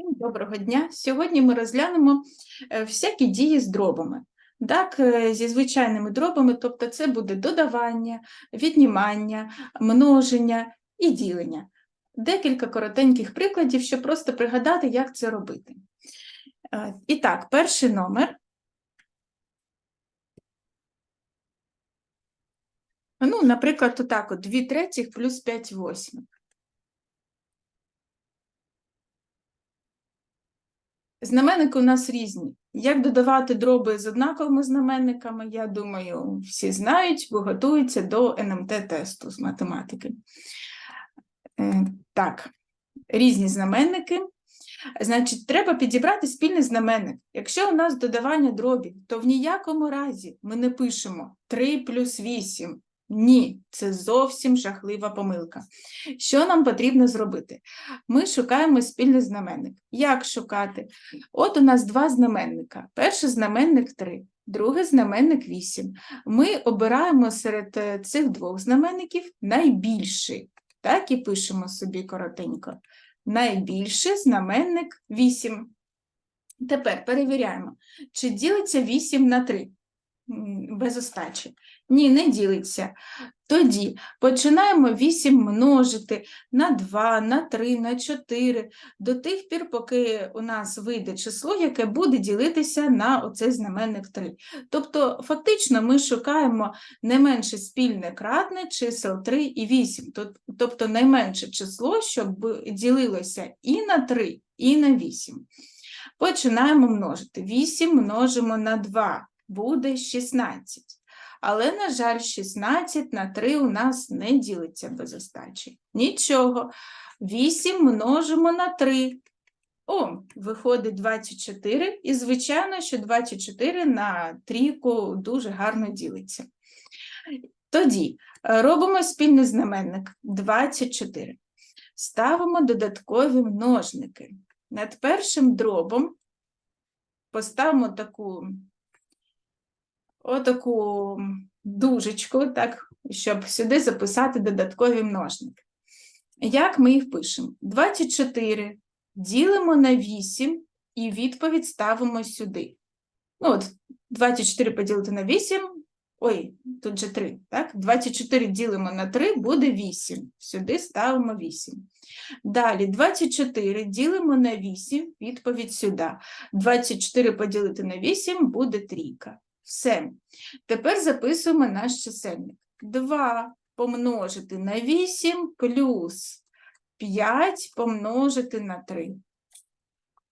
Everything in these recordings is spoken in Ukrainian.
Всім Доброго дня! Сьогодні ми розглянемо е, всякі дії з дробами. Так, е, зі звичайними дробами, тобто це буде додавання, віднімання, множення і ділення. Декілька коротеньких прикладів, щоб просто пригадати, як це робити. Е, І так, перший номер. Ну, наприклад, отак от 2 третіх плюс 5 восьмих. Знаменники у нас різні. Як додавати дроби з однаковими знаменниками, я думаю, всі знають, бо готуються до НМТ-тесту з математики. Е, Так, різні знаменники. Значить, треба підібрати спільний знаменник. Якщо у нас додавання дробів, то в ніякому разі ми не пишемо 3 плюс 8. Ні, це зовсім жахлива помилка. Що нам потрібно зробити? Ми шукаємо спільний знаменник. Як шукати? От у нас два знаменника. Перший знаменник 3, другий знаменник 8. Ми обираємо серед е, цих двох знаменників найбільший. Так і пишемо собі коротенько. Найбільший знаменник 8. Тепер перевіряємо, чи ділиться 8 на 3 М, без остачі. Ні, не ділиться. Тоді починаємо 8 множити на 2, на 3, на 4, до тих пір, поки у нас вийде число, яке буде ділитися на оцей знаменник 3. Тобто, фактично, ми шукаємо найменше спільне кратне чисел 3 і 8, тобто найменше число, щоб ділилося і на 3, і на 8. Починаємо множити. 8 множимо на 2, буде 16. Але, на жаль, 16 на 3 у нас не ділиться без остачі. Нічого. 8 множимо на 3. О, виходить 24. І, звичайно, що 24 на трійку дуже гарно ділиться. Тоді е, робимо спільний знаменник 24. Ставимо додаткові множники. Над першим дробом поставимо таку отаку дужечку, так, щоб сюди записати додаткові множники. Як ми їх пишемо? 24 ділимо на 8 і відповідь ставимо сюди. Ну, от 24 поділити на 8, ой, тут же 3, так? 24 ділимо на 3, буде 8. Сюди ставимо 8. Далі 24 ділимо на 8, відповідь сюди. 24 поділити на 8 буде трійка. Все. Тепер записуємо наш чисельник. 2 помножити на 8 плюс 5 помножити на 3.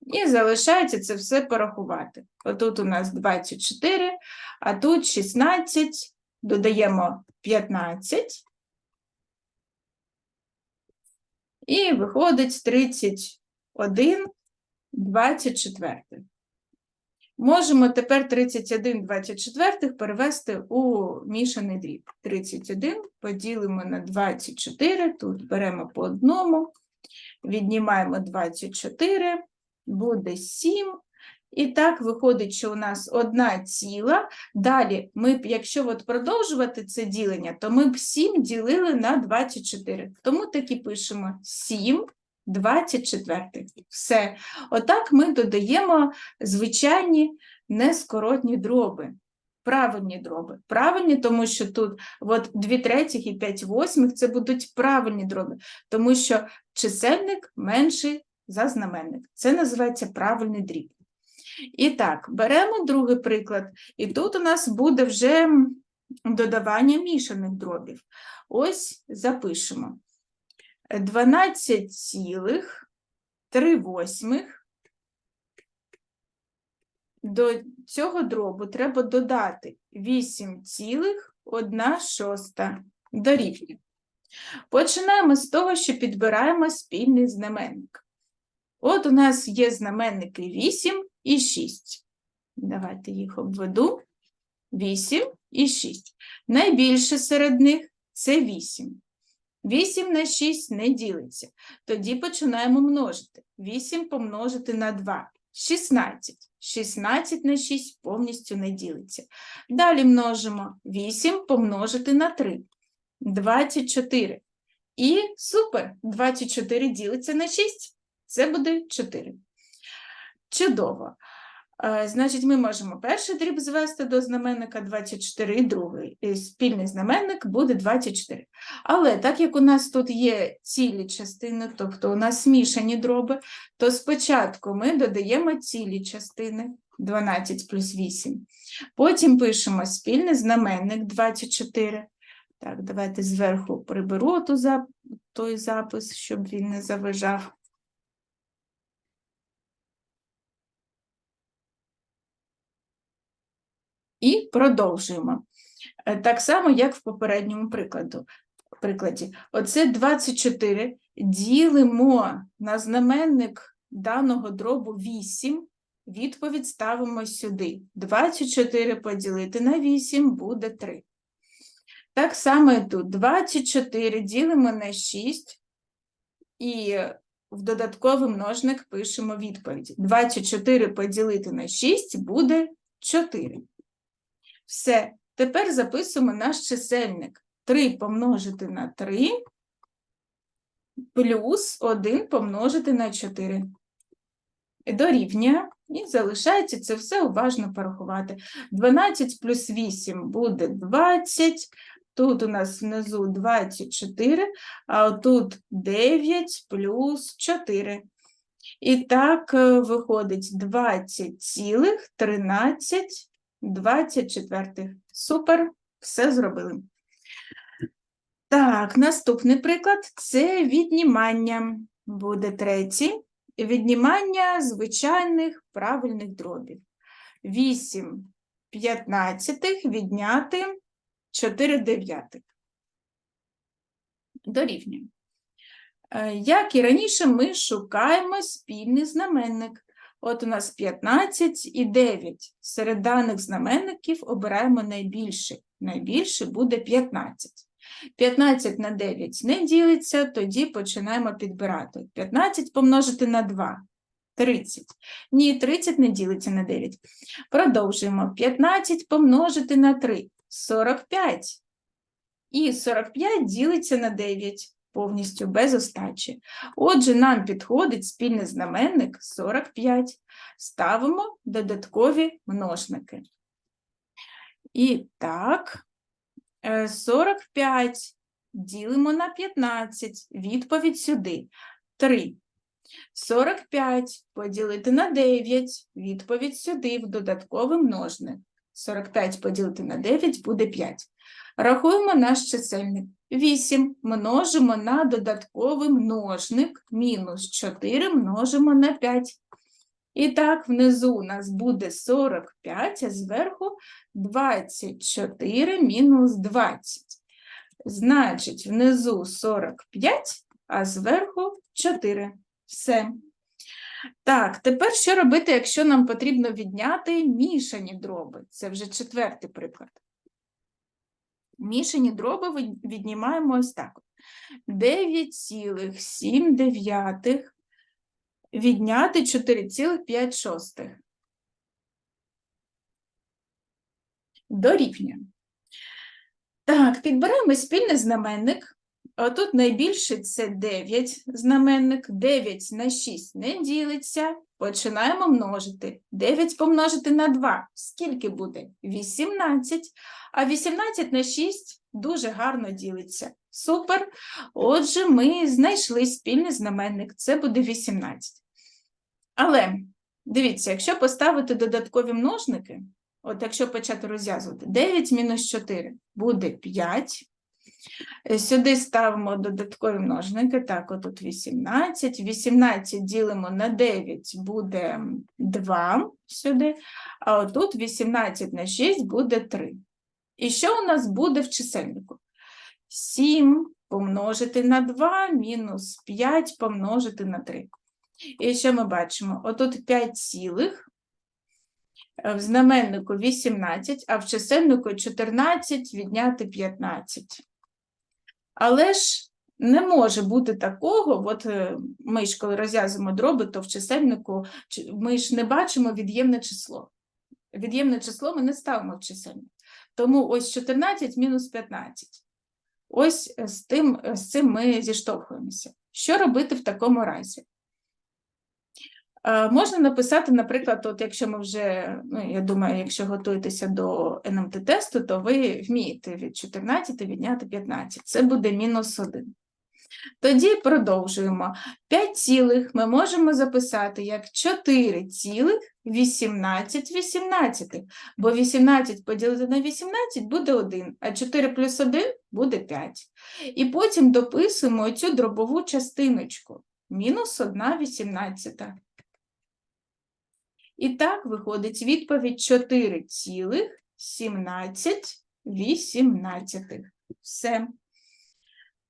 І залишається це все порахувати. Отут у нас 24, а тут 16, додаємо 15. І виходить 31, 24. Можемо тепер 31 24 перевести у мішаний дріб. 31 поділимо на 24, тут беремо по одному, віднімаємо 24, буде 7. І так виходить, що у нас одна ціла. Далі, ми якщо от продовжувати це ділення, то ми б 7 ділили на 24. Тому так і пишемо 7 24. Все. Отак ми додаємо звичайні нескоротні дроби. Правильні дроби. Правильні, тому що тут от 2 третіх і 5 восьмих це будуть правильні дроби, тому що чисельник менший за знаменник. Це називається правильний дріб. І так, беремо другий приклад, і тут у нас буде вже додавання мішаних дробів. Ось запишемо. 12,3. До цього дробу треба додати 8,1 шоста дорівнює. Починаємо з того, що підбираємо спільний знаменник. От у нас є знаменники 8 і 6. Давайте їх обведу. 8 і 6. Найбільше серед них це 8. 8 на 6 не ділиться. Тоді починаємо множити. 8 помножити на 2. 16. 16 на 6 повністю не ділиться. Далі множимо 8 помножити на 3. 24. І супер, 24 ділиться на 6. Це буде 4. Чудово. Е, Значить, ми можемо перший дріб звести до знаменника 24 і другий. І спільний знаменник буде 24. Але так як у нас тут є цілі частини, тобто у нас змішані дроби, то спочатку ми додаємо цілі частини 12 плюс 8. Потім пишемо спільний знаменник 24. Так, давайте зверху приберу ту той запис, щоб він не заважав. І продовжуємо. Е, Так само, як в попередньому прикладу. прикладі. Оце 24 ділимо на знаменник даного дробу 8, відповідь ставимо сюди. 24 поділити на 8 буде 3. Так само і тут 24 ділимо на 6 і в додатковий множник пишемо відповідь. 24 поділити на 6 буде 4. Все, тепер записуємо наш чисельник. 3 помножити на 3 плюс 1 помножити на 4. Дорівнює. І залишається це все уважно порахувати. 12 плюс 8 буде 20. Тут у нас внизу 24, а тут 9 плюс 4. І так е, виходить 20,13 24. Супер, все зробили. Так, наступний приклад це віднімання. Буде третій. Віднімання звичайних правильних дробів. 8 п'ятнадцятих відняти 4 дев'ятих. Дорівнює. Е, Як і раніше, ми шукаємо спільний знаменник. От у нас 15 і 9. Серед даних знаменників обираємо найбільший. Найбільший буде 15. 15 на 9 не ділиться, тоді починаємо підбирати. 15 помножити на 2 – 30. Ні, 30 не ділиться на 9. Продовжуємо. 15 помножити на 3 – 45. І 45 ділиться на 9 повністю без остачі. Отже, нам підходить спільний знаменник 45. Ставимо додаткові множники. І так, е, 45 ділимо на 15. Відповідь сюди. 3. 45 поділити на 9. Відповідь сюди в додатковий множник. 45 поділити на 9 буде 5. Рахуємо наш чисельник. 8 множимо на додатковий множник, мінус 4 множимо на 5. І так, внизу у нас буде 45, а зверху 24 мінус 20. Значить, внизу 45, а зверху 4. Все. Так, тепер що робити, якщо нам потрібно відняти мішані дроби? Це вже четвертий приклад. Мішані дроби віднімаємо ось так. 9,7 відняти 4,5. Дорівнює. Так, підберемо спільний знаменник. А Тут найбільший це 9 знаменник. 9 на 6 не ділиться. Починаємо множити. 9 помножити на 2. Скільки буде? 18. А 18 на 6 дуже гарно ділиться. Супер. Отже, ми знайшли спільний знаменник. Це буде 18. Але дивіться, якщо поставити додаткові множники, от якщо почати розв'язувати, 9 мінус 4 буде 5. Е, Сюди ставимо додаткові множники. Так, отут 18. 18 ділимо на 9 буде 2 сюди, а отут 18 на 6 буде 3. І що у нас буде в чисельнику? 7 помножити на 2 мінус 5 помножити на 3. І що ми бачимо? Отут 5 цілих, е, в знаменнику 18, а в чисельнику 14 відняти 15. Але ж не може бути такого, от е, ми ж коли розв'язуємо дроби, то в чисельнику ми ж не бачимо від'ємне число. Від'ємне число ми не ставимо в чисельник. Тому ось 14 мінус 15. Ось е, з тим, е, з цим ми зіштовхуємося. Що робити в такому разі? Е, Можна написати, наприклад, от якщо ми вже, ну я думаю, якщо готуєтеся до НМТ-тесту, то ви вмієте від 14 відняти 15. Це буде мінус 1. Тоді продовжуємо. 5 цілих ми можемо записати як 4 цілих 18 18, бо 18 поділити на 18 буде 1, а 4 плюс 1 буде 5. І потім дописуємо цю дробову частиночку. Мінус 1 18. І так виходить відповідь 4 цілих 17 18. Все.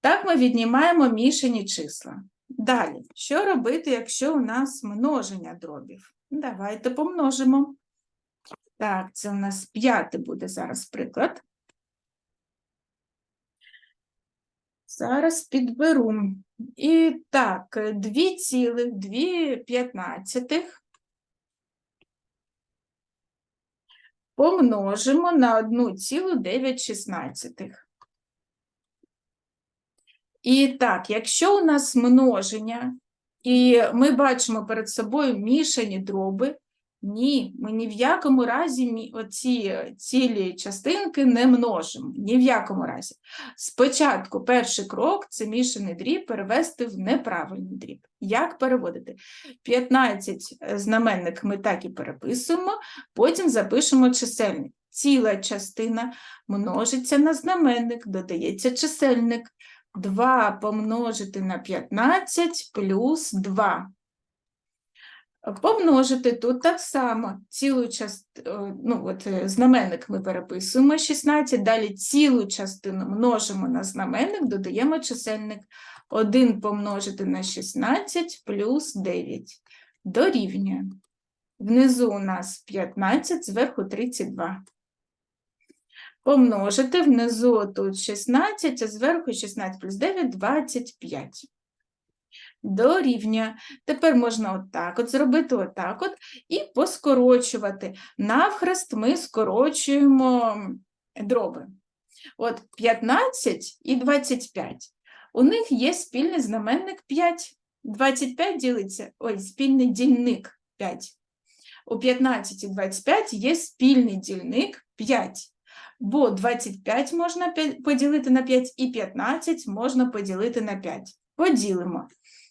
Так ми віднімаємо мішані числа. Далі, що робити, якщо у нас множення дробів? Давайте помножимо. Так, це у нас п'ятий буде зараз приклад. Зараз підберу. І так, 2,2 помножимо на 1,9. І так, якщо у нас множення, і ми бачимо перед собою мішані дроби, ні, ми ні в якому разі мі- оці цілі частинки не множимо. Ні в якому разі. Спочатку перший крок це мішаний дріб перевести в неправильний дріб. Як переводити? 15 знаменник ми так і переписуємо, потім запишемо чисельник. Ціла частина множиться на знаменник, додається чисельник. 2 помножити на 15 плюс 2. Помножити тут так само цілу частину, ну от е, знаменник ми переписуємо 16, далі цілу частину множимо на знаменник, додаємо чисельник 1 помножити на 16 плюс 9. Дорівнює. Внизу у нас 15, зверху 32. Помножити внизу тут 16, а зверху 16 плюс 9 – 25. Дорівнює. Тепер можна отак от зробити отак от і поскорочувати. Навхрест ми скорочуємо дроби. От 15 і 25. У них є спільний знаменник 5. 25 ділиться, ой, спільний дільник 5. У 15 і 25 є спільний дільник 5. Бо 25 можна поділити на 5 і 15 можна поділити на 5. Поділимо.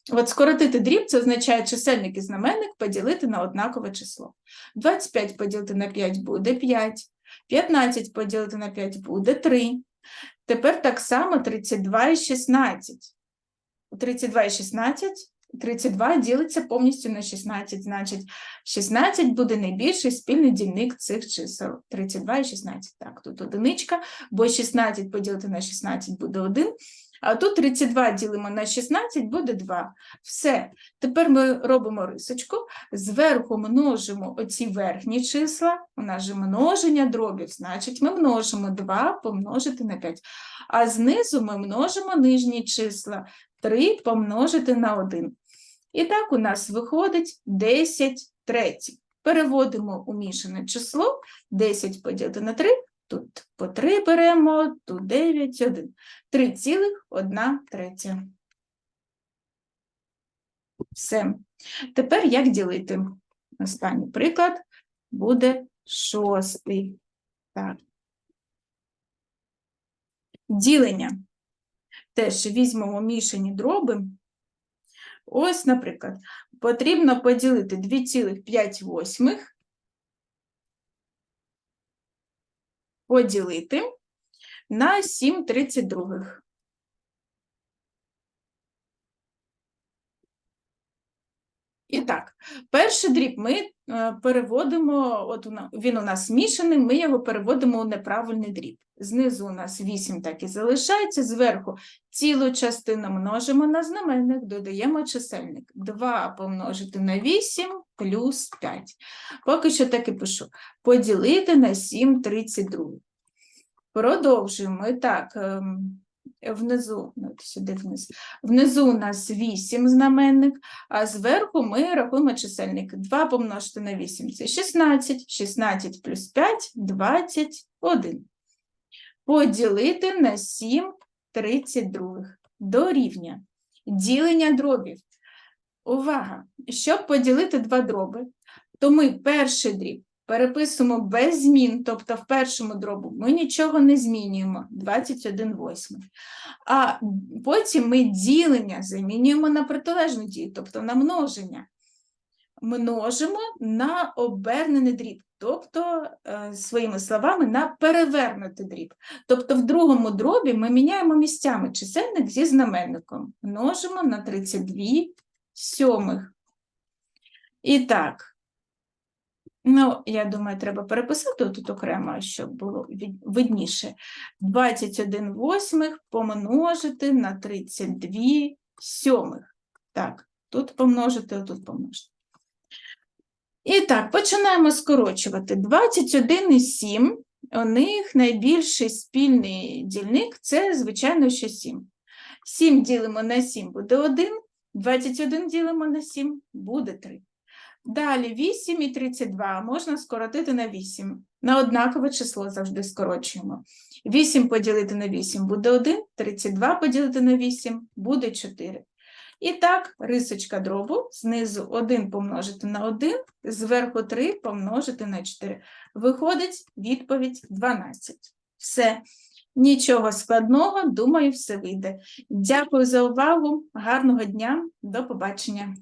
От скоротити дріб це означає чисельник і знаменник поділити на однакове число. 25 поділити на 5 буде 5. 15 поділити на 5 буде 3. Тепер так само 32 і 16. 32 і 16, 32 ділиться повністю на 16, значить 16 буде найбільший спільний дільник цих чисел. 32 і 16. Так, тут одиничка, бо 16 поділити на 16 буде 1, а тут 32 ділимо на 16 буде 2. Все. Тепер ми робимо рисочку, зверху множимо оці верхні числа, у нас же множення дробів, значить ми множимо 2 помножити на 5. А знизу ми множимо нижні числа 3 помножити на 1. І так у нас виходить 10 третіх. Переводимо у мішане число, 10 поділити на 3, тут по 3 беремо, тут 9, 1. 3,1 третя. Все. Тепер як ділити? Останній приклад буде шостий. Так. Ділення. Теж візьмемо мішані дроби. Ось, наприклад, потрібно поділити 2,5 поділити на 7,32. І так, перший дріб ми е, переводимо, от він у нас змішаний, ми його переводимо у неправильний дріб. Знизу у нас 8 так і залишається, зверху цілу частину множимо на знаменник, додаємо чисельник. 2 помножити на 8 плюс 5. Поки що так і пишу. Поділити на 7,32. Продовжуємо. І так, ем, внизу, ну, сюди вниз. Внизу у нас 8 знаменник, а зверху ми рахуємо чисельник. 2 помножити на 8 – це 16, 16 плюс 5 – 21. Поділити на 7 32. Дорівнює. Ділення дробів. Увага! Щоб поділити два дроби, то ми перший дріб переписуємо без змін, тобто в першому дробу ми нічого не змінюємо, 21 восьмий. А потім ми ділення замінюємо на протилежну дію, тобто на множення. Множимо на обернений дріб, тобто, е, своїми словами, на перевернутий дріб. Тобто в другому дробі ми міняємо місцями чисельник зі знаменником. Множимо на 32 сьомих. І так, ну, я думаю, треба переписати тут окремо, щоб було видніше. 21 восьмих помножити на 32 сьомих. Так, тут помножити, отут помножити. І так, починаємо скорочувати. 21 і 7, у них найбільший спільний дільник – це, звичайно, що 7. 7 ділимо на 7 буде 1, 21 ділимо на 7 буде 3. Далі 8 і 32 можна скоротити на 8. На однакове число завжди скорочуємо. 8 поділити на 8 буде 1, 32 поділити на 8 буде 4. І так, рисочка дробу, знизу 1 помножити на 1, зверху 3 помножити на 4. Виходить відповідь 12. Все. Нічого складного, думаю, все вийде. Дякую за увагу. Гарного дня. До побачення.